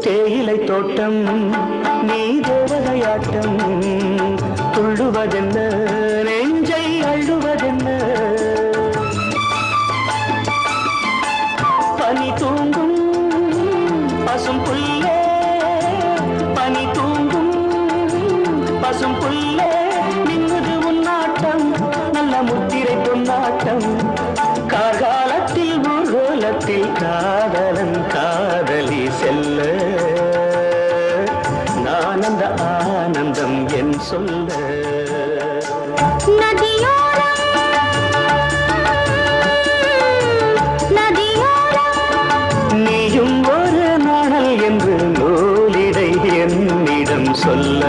தேயிலை தோட்டம் நீ தேவதையாட்டம் துள்ளுவதென்ன நெஞ்சை அள்ளுவதென்ன? பனி தூங்கும் பசும் புல்லே பனி தூங்கும் பசும் புல்லே நின்னுது உன்னாட்டம் நல்ல முத்திரை பொன்னாட்டம் கார்காலத்தில் பூகோலத்தில் காதலன் காதலி செல்ல நான் அந்த ஆனந்தம் என் சொல்ல. நீயும் ஒரு நாணல் என்று நூலிடை என்னிடம் சொல்ல.